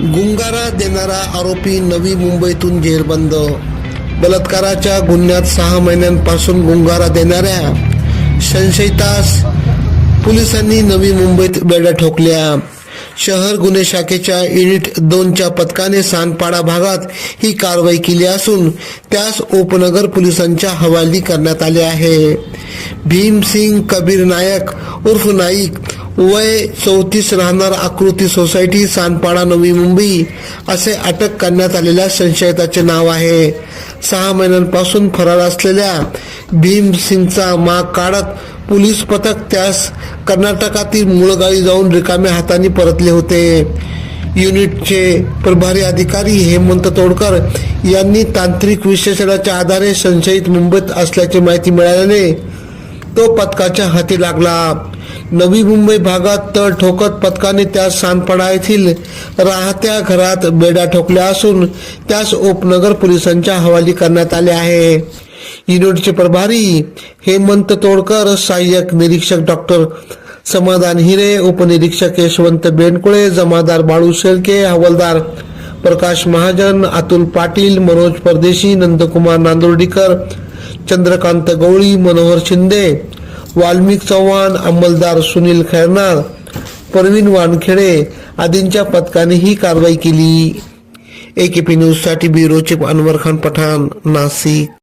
गुंगारा देणारा आरोपी नवी मुंबईतून जेरबंद बलात्काराच्या गुन्ह्यात सहा महिन्यांपासून गुंगारा देणाऱ्या संशयितास पोलिसांनी नवी मुंबईत बेड्या ठोकल्या. शहर गुन्हे शाखेच्या युनिट दोनच्या पथकाने सानपाडा भागात ही कारवाई केली असून त्यास उपनगर पोलिसांच्या हवाली करण्यात आले आहे. भीमसिंग कबीर नायक उर्फ नाईक वय चौतीस राहणार आकृती सोसायटी सानपाडा नवी मुंबई असे अटक करण्यात आलेल्या संशयिताचे नाव आहे. सहा महिन्यांपासून फरार असलेल्या भीमसिंगचा माग काढत पोलीस पथक त्यास कर्नाटकातील मुळगावी जाऊन रिकाम्या हाताने परतले होते. युनिटचे प्रभारी अधिकारी हेमंत तोडकर यांनी तांत्रिक विश्लेषणाच्या आधारे संशयित मुंबईत असल्याची माहिती मिळाल्याने तो पथकाच्या हाती लागला. नवी मुंबई भागात तळ ठोकत पथकाने त्यास सांडपाडा येथील राहत्या घरात बेडा ठोकल्या असून त्यास उपनगर पोलिसांच्या हवाली करण्यात आले आहे. युनिटचे प्रभारी हेमंत तोडकर सहाय्यक निरीक्षक डॉक्टर समाधान हिरे उपनिरीक्षक यशवंत बेनकुळे जमादार बाळू शेळके हवालदार प्रकाश महाजन अतुल पाटील मनोज परदेशी नंदकुमार नांदुर्डीकर चंद्रकांत गवळी मनोहर शिंदे वाल्मिक चव्हाण अंमलदार सुनील खैरनार परवीन वानखेडे आदींच्या पथकाने ही कारवाई केली. एकेपी न्यूजसाठी ब्युरो चीफ अनवर खान पठाण नाशिक.